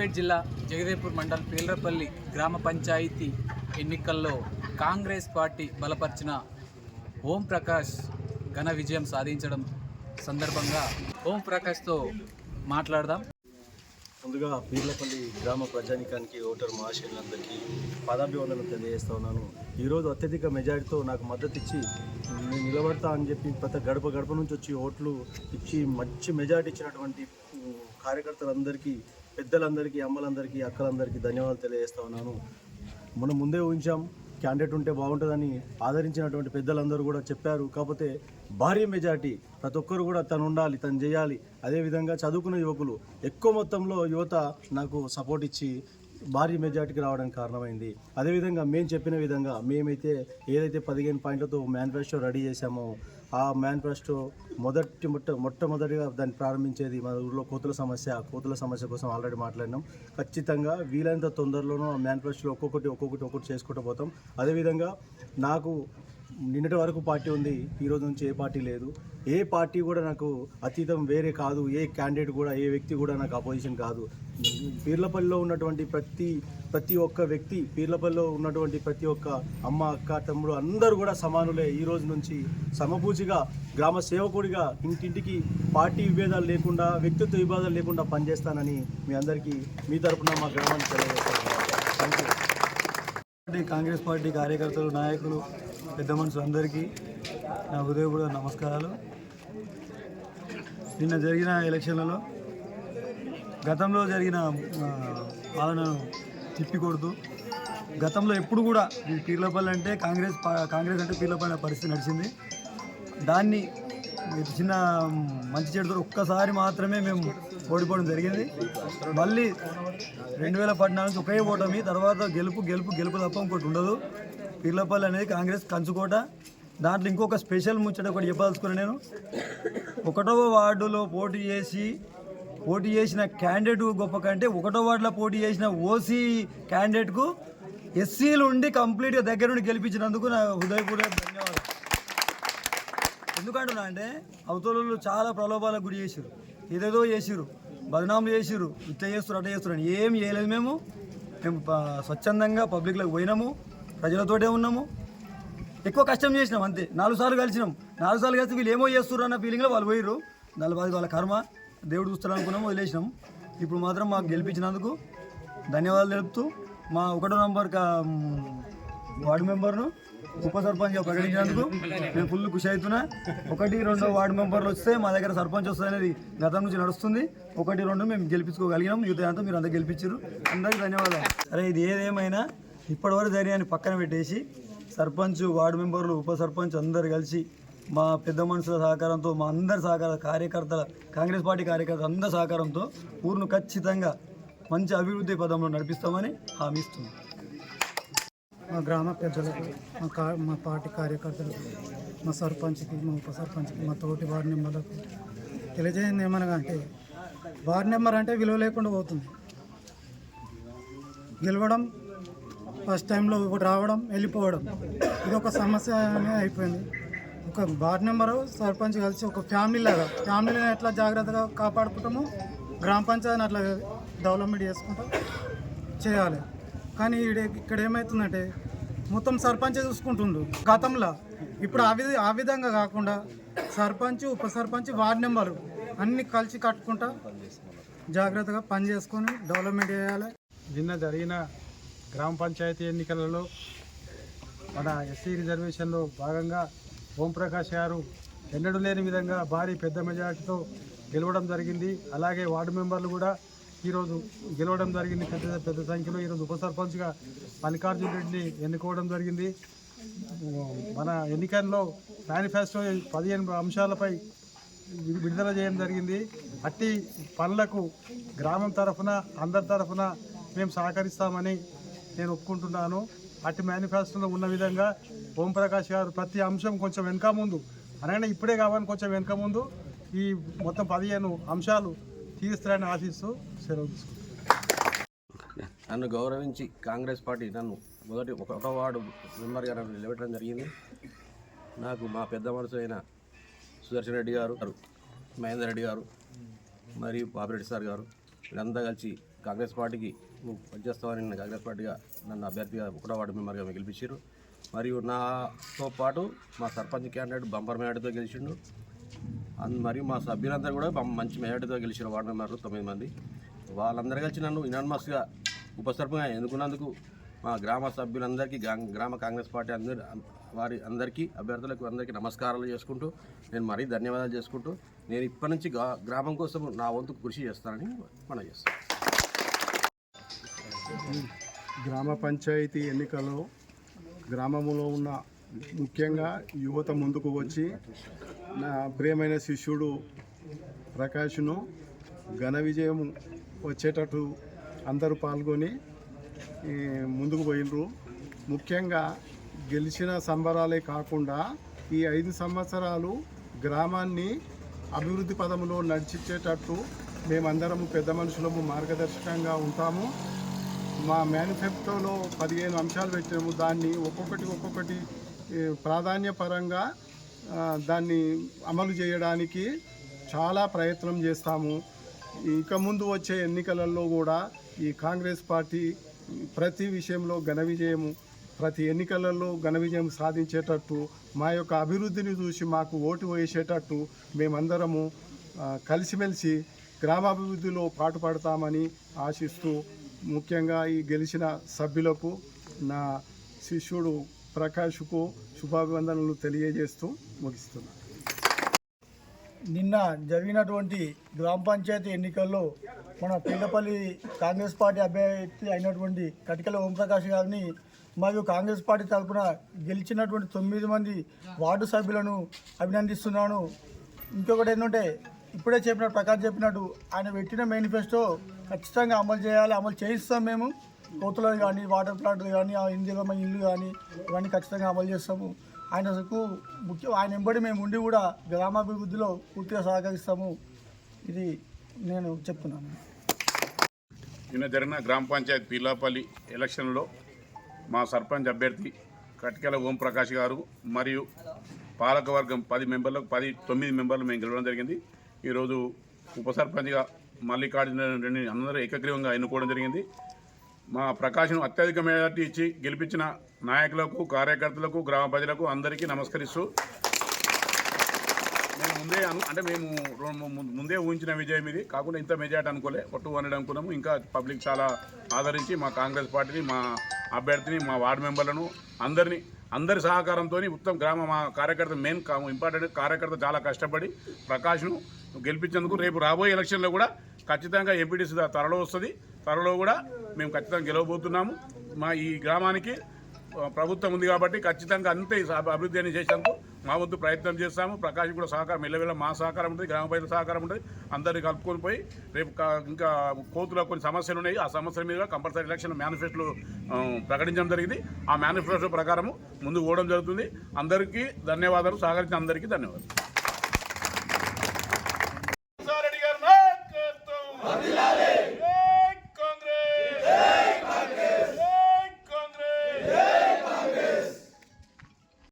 సిద్దిపేట జిల్లా జగదేపూర్ మండల్ పీలరపల్లి గ్రామ పంచాయతీ ఎన్నికల్లో కాంగ్రెస్ పార్టీ బలపరిచిన ఓం ప్రకాష్ ఘన విజయం సాధించడం సందర్భంగా ఓం ప్రకాష్తో మాట్లాడదాం. ముందుగా పీర్లపల్లి గ్రామ ప్రజానికానికి ఓటర్ మహాశైలందరికీ పాదాభివందనం తెలియజేస్తా ఉన్నాను. ఈరోజు అత్యధిక మెజారిటీతో నాకు మద్దతు ఇచ్చి నేను నిలబడతా అని చెప్పి ప్రతి గడప గడప నుంచి వచ్చి ఓట్లు ఇచ్చి మంచి మెజారిటీ ఇచ్చినటువంటి కార్యకర్తలందరికీ పెద్దలందరికీ అమ్మలందరికీ అక్కలందరికీ ధన్యవాదాలు తెలియజేస్తా ఉన్నాను. మనం ముందే ఊహించాం క్యాండిడేట్ ఉంటే బాగుంటుందని ఆదరించినటువంటి పెద్దలందరూ కూడా చెప్పారు. కాకపోతే భారీ మెజార్టీ ప్రతి ఒక్కరు కూడా తను ఉండాలి తను చేయాలి. అదేవిధంగా చదువుకున్న యువకులు ఎక్కువ మొత్తంలో యువత నాకు సపోర్ట్ ఇచ్చి భారీ మెజార్టీకి రావడానికి కారణమైంది. అదేవిధంగా మేము చెప్పిన విధంగా మేమైతే ఏదైతే పదిహేను పాయింట్లతో మేనిఫెస్టో రెడీ చేశామో ఆ మేనిఫెస్టో మొదటి మొట్ట మొట్టమొదటిగా దాన్ని ప్రారంభించేది మన ఊళ్ళో కోతుల సమస్య. కోతుల సమస్య కోసం ఆల్రెడీ మాట్లాడినాం. ఖచ్చితంగా వీలైనంత తొందరలోనూ ఆ మేనిఫెస్టోలో ఒక్కొక్కటి ఒక్కొక్కటి ఒక్కొక్కటి చేసుకుంటూ పోతాం. అదేవిధంగా నాకు నిన్నటి వరకు పార్టీ ఉంది ఈ రోజు నుంచి ఏ పార్టీ లేదు. ఏ పార్టీ కూడా నాకు అతీతం వేరే కాదు ఏ క్యాండిడేట్ కూడా ఏ వ్యక్తి కూడా నాకు అపోజిషన్ కాదు. పీర్లపల్లిలో ఉన్నటువంటి ప్రతి ప్రతి ఒక్క వ్యక్తి పీర్లపల్లిలో ఉన్నటువంటి ప్రతి ఒక్క అమ్మ అక్క తమ్ముడు అందరూ కూడా సమానులే ఈ రోజు నుంచి. సమపూచిగా గ్రామ సేవకుడిగా ఇంటింటికి పార్టీ విభేదాలు లేకుండా వ్యక్తిత్వ విభేదాలు లేకుండా పనిచేస్తానని మీ అందరికీ మీ తరఫున మా గ్రామానికి తెలియజేస్తాను thank you party Congress party కార్యకర్తలు నాయకులు పెద్ద మనుషులు అందరికీ నా హృదయపూర్వక నమస్కారాలు. నిన్న జరిగిన ఎలక్షన్లలో గతంలో జరిగిన పాలనను తిప్పికొడుతూ గతంలో ఎప్పుడు కూడా ఈ పీర్లపల్లి అంటే కాంగ్రెస్ పా- కాంగ్రెస్ అంటే పీర్లపల్లి పరిస్థితి నడిచింది. దాన్ని చిన్న మంచి చెడుతో ఒక్కసారి మాత్రమే మేము ఓడిపోవడం జరిగింది. మళ్ళీ రెండు వేల పద్నాలుగు ఒకే ఓటమి తర్వాత గెలుపు గెలుపు గెలుపు తప్ప ఇంకోటి ఉండదు. పీర్లపల్లి అనేది కాంగ్రెస్ కంచుకోట. దాంట్లో ఇంకొక స్పెషల్ ముచ్చట ఒకటి చెప్పదలుచుకున్నా నేను. ఒకటవ వార్డులో పోటీ చేసి పోటీ చేసిన క్యాండిడేట్ గొప్ప కంటే ఒకటో వార్డులో పోటీ చేసిన ఓసీ క్యాండిడేట్కు ఎస్సీలు ఉండి కంప్లీట్గా దగ్గర నుండి గెలిపించినందుకు నా హృదయపూర్వక ధన్యవాదాలు. ఎందుకంటున్నా అంటే అవతలలో చాలా ప్రలోభాలకు గురి చేసారు ఏదేదో చేసిరు బదనాములు చేసిరు ఇట్లా చేస్తారు అట్లా చేస్తారు అని ఏం చేయలేదు మేము. మేము స్వచ్ఛందంగా పబ్లిక్లోకి పోయినాము. ప్రజలతోటే ఉన్నాము. ఎక్కువ కష్టం చేసినాం అంతే. నాలుగు సార్లు కలిసినాం. నాలుగు సార్లు కలిసి వీళ్ళు ఏమో చేస్తారు అన్న ఫీలింగ్లో వాళ్ళు పోయిరు దాని బాధ వాళ్ళ కర్మ. దేవుడు చూస్తారు అనుకున్నాము వదిలేసినాం. ఇప్పుడు మాత్రం మాకు గెలిపించినందుకు ధన్యవాదాలు తెలుపుతూ మా ఒకటో నంబర్ కా- వార్డు మెంబర్ను ఉప సర్పంచ్గా ప్రకటించినందుకు నేను ఫుల్ ఖుషి అవుతున్నా. ఒకటి రెండు వార్డు మెంబర్లు వస్తే మా దగ్గర సర్పంచ్ వస్తుంది అనేది గతం నుంచి నడుస్తుంది. ఒకటి రెండు మేము గెలిపించుకోగలిగినాం. యుద్ధ అంతా మీరు అందరూ గెలిపించారు. అందరికీ ధన్యవాదాలు. సరే ఇది ఏదేమైనా ఇప్పటివరకు జరిగాని పక్కన పెట్టేసి సర్పంచ్ వార్డు మెంబర్లు ఉప సర్పంచ్ అందరు కలిసి మా పెద్ద మనుషుల సహకారంతో మా అందరి సహకార కార్యకర్తల కాంగ్రెస్ పార్టీ కార్యకర్తల అందరి సహకారంతో ఊరును ఖచ్చితంగా మంచి అభివృద్ధి పదంలో నడిపిస్తామని హామీ ఇస్తున్నాం. మా గ్రామ పెద్దలకు మా కా మా పార్టీ కార్యకర్తలకు మా సర్పంచ్కి మా ఉప సర్పంచ్కి మా తోటి వార్డు మెంబర్లకు తెలియజేయండి ఏమనగా అంటే వార్డు నెంబర్ అంటే విలువ లేకుండా పోతుంది. గెలవడం ఫస్ట్ టైంలో ఒకటి రావడం వెళ్ళిపోవడం ఇది ఒక సమస్య అయిపోయింది. ఒక వార్డు నెంబరు సర్పంచ్ కలిసి ఒక ఫ్యామిలీ లాగా ఫ్యామిలీని ఎట్లా జాగ్రత్తగా కాపాడుకుంటామో గ్రామ పంచాయతీని అట్లా డెవలప్మెంట్ చేసుకుంటూ చేయాలి. కానీ ఇక్కడ ఏమవుతుందంటే మొత్తం సర్పంచే చూసుకుంటుండు. గతంలో ఇప్పుడు ఆ విధ ఆ విధంగా కాకుండా సర్పంచ్ ఉప సర్పంచ్ వార్డ్ నెంబరు అన్ని కలిసి కట్టుకుంటా జాగ్రత్తగా పని చేసుకొని డెవలప్మెంట్ చేయాలి. నిన్న జరిగిన గ్రామ పంచాయతీ ఎన్నికలలో మన ఎస్సీ రిజర్వేషన్లో భాగంగా ఓంప్రకాష్ గారు ఎన్నడూ లేని విధంగా భారీ పెద్ద మెజార్టీతో గెలవడం జరిగింది. అలాగే వార్డు మెంబర్లు కూడా ఈరోజు గెలవడం జరిగింది. పెద్ద పెద్ద సంఖ్యలో ఈరోజు ఉప సర్పంచ్గా మల్లికార్జున రెడ్డిని ఎన్నుకోవడం జరిగింది. మన ఎన్నికల్లో మేనిఫెస్టో పదిహేను అంశాలపై విడుదల చేయడం జరిగింది. అట్టి పనులకు గ్రామం తరఫున అందరి తరఫున మేము సహకరిస్తామని నేను ఒప్పుకుంటున్నాను. అట్టి మేనిఫెస్టోలో ఉన్న విధంగా ఓంప్రకాష్ గారు ప్రతి అంశం కొంచెం వెనుక ముందు అనగానే ఇప్పుడే కావాలని కొంచెం వెనుక ముందు ఈ మొత్తం పదిహేను అంశాలు తీరుస్తారని ఆశిస్తూ సెలవు తీసుకుంటాను నన్ను గౌరవించి కాంగ్రెస్ పార్టీ నన్ను మొదటి ఒకటో వార్డు మెంబర్గా నన్ను నిలబెట్టడం జరిగింది. నాకు మా పెద్ద మనసు అయిన సుదర్శన్ రెడ్డి గారు మహేందర్ రెడ్డి గారు మరియు పాపిరెడ్డి సార్ గారు వీళ్ళంతా కలిసి కాంగ్రెస్ పార్టీకి నువ్వు పనిచేస్తావని కాంగ్రెస్ పార్టీగా నన్ను అభ్యర్థిగా ఒకటో వార్డు మెంబర్గా గెలిపించారు. మరియు నాతో పాటు మా సర్పంచ్ క్యాండిడేట్ బంపర్ మేడతో గెలిచిండు. అన్ మా సభ్యులందరూ కూడా మంచి మెజార్టీతో గెలిచిన వార్డు మెంబర్లు తొమ్మిది మంది. వాళ్ళందరూ కలిసి నన్ను ఇనానమస్గా ఉపసర్పంగా ఎన్నుకున్నందుకు మా గ్రామ సభ్యులందరికీ గ్రామ కాంగ్రెస్ పార్టీ అందరి వారి అందరికీ అభ్యర్థులకు అందరికీ నమస్కారాలు చేసుకుంటూ నేను మరీ ధన్యవాదాలు చేసుకుంటూ నేను ఇప్పటి నుంచి గ్రామం కోసం నా వంతు కృషి చేస్తానని మనం చేస్తాను గ్రామ పంచాయతీ ఎన్నికల్లో గ్రామంలో ఉన్న ముఖ్యంగా యువత ముందుకు వచ్చి నా ప్రియమైన శిష్యుడు ప్రకాష్ను ఘన విజయం వచ్చేటట్టు అందరూ పాల్గొని ముందుకు పోయినరు. ముఖ్యంగా గెలిచిన సంబరాలే కాకుండా ఈ ఐదు సంవత్సరాలు గ్రామాన్ని అభివృద్ధి పదంలో నడిచించేటట్టు మేమందరము పెద్ద మనుషులము మార్గదర్శకంగా ఉంటాము. మా మేనిఫెస్టోలో పదిహేను అంశాలు పెట్టాము దాన్ని ఒక్కొక్కటి ఒక్కొక్కటి ప్రాధాన్యపరంగా దాన్ని అమలు చేయడానికి చాలా ప్రయత్నం చేస్తాము. ఇక ముందు వచ్చే ఎన్నికలలో కూడా ఈ కాంగ్రెస్ పార్టీ ప్రతి విషయంలో ఘన విజయము ప్రతి ఎన్నికలలో ఘన విజయం సాధించేటట్టు మా యొక్క అభివృద్ధిని చూసి మాకు ఓటు వేసేటట్టు మేమందరము కలిసిమెలిసి గ్రామాభివృద్ధిలో పాటుపడతామని ఆశిస్తూ ముఖ్యంగా ఈ గెలిచిన సభ్యులకు నా శిష్యుడు ప్రకాష్కు శుభాభివందనలు తెలియజేస్తూ ముగిస్తున్నాను నిన్న జరిగినటువంటి గ్రామ పంచాయతీ ఎన్నికల్లో మన పిల్లపల్లి కాంగ్రెస్ పార్టీ అభ్యర్థి అయినటువంటి కటికల ఓంప్రకాష్ గారిని మరియు కాంగ్రెస్ పార్టీ తరఫున గెలిచినటువంటి తొమ్మిది మంది వార్డు సభ్యులను అభినందిస్తున్నాను. ఇంకొకటి ఏంటంటే ఇప్పుడే చెప్పిన ప్రకాష్ చెప్పినట్టు ఆయన పెట్టిన మేనిఫెస్టో ఖచ్చితంగా అమలు చేయాలి అమలు చేయిస్తాం మేము. కోతులు కానీ వాటర్ ప్లాంట్లు కానీ ఆ ఇందిరమ్మ ఇల్లు కానీ ఇవన్నీ ఖచ్చితంగా అమలు చేస్తాము. ఆయనకు ముఖ్యం ఆయన వెంబడి మేము ఉండి కూడా గ్రామాభివృద్ధిలో పూర్తిగా సహకరిస్తాము. ఇది నేను చెప్తున్నాను. నిన్న జరిగిన గ్రామ పంచాయత్ పీలాపల్లి ఎలక్షన్లో మా సర్పంచ్ అభ్యర్థి కటికల ఓంప్రకాష్ గారు మరియు పాలకవర్గం పది మెంబర్లకు పది తొమ్మిది మెంబర్లు మేము గెలవడం జరిగింది. ఈరోజు ఉప సర్పంచ్గా మల్లికార్జున రెండు అందరూ ఏకగ్రీవంగా ఎన్నుకోవడం జరిగింది. మా ప్రకాశం అత్యధిక మెజార్టీ ఇచ్చి గెలిపించిన నాయకులకు కార్యకర్తలకు గ్రామ ప్రజలకు అందరికీ నమస్కరిస్తూ మేము ముందే అను అంటే మేము ముందే ఊహించిన విజయం ఇది. కాకుండా ఇంత మెజార్టీ అనుకోలే. ఒట్టు అనేది అనుకున్నాము. ఇంకా పబ్లిక్ చాలా ఆదరించి మా కాంగ్రెస్ పార్టీని మా అభ్యర్థిని మా వార్డు మెంబర్లను అందరినీ అందరి సహకారంతో ఉత్తమ గ్రామ మా కార్యకర్త మెయిన్ కా- ఇంపార్టెంట్ కార్యకర్త చాలా కష్టపడి ప్రకాష్ను గెలిపించేందుకు రేపు రాబోయే ఎలక్షన్లో కూడా ఖచ్చితంగా ఎంపీటీసీ త్వరలో వస్తుంది. త్వరలో కూడా మేము ఖచ్చితంగా గెలవబోతున్నాము. మా ఈ గ్రామానికి ప్రభుత్వం ఉంది కాబట్టి ఖచ్చితంగా అంతే అభివృద్ధి అని చేసేందుకు మా వద్దు ప్రయత్నం చేస్తాము. ప్రకాష్ కూడా సహకారం మెల్లవెల్ల మా సహకారం ఉంటుంది గ్రామ ప్రజల సహకారం ఉంటుంది. అందరినీ కలుపుకొని పోయి రేపు ఇంకా కోతులో కొన్ని సమస్యలు ఉన్నాయి. ఆ సమస్యల మీద కంపల్సరీ ఎలక్షన్ మేనిఫెస్టోలో ప్రకటించడం జరిగింది. ఆ మేనిఫెస్టో ప్రకారము ముందు పోవడం జరుగుతుంది. అందరికీ ధన్యవాదాలు. సహకరించిన అందరికీ ధన్యవాదాలు.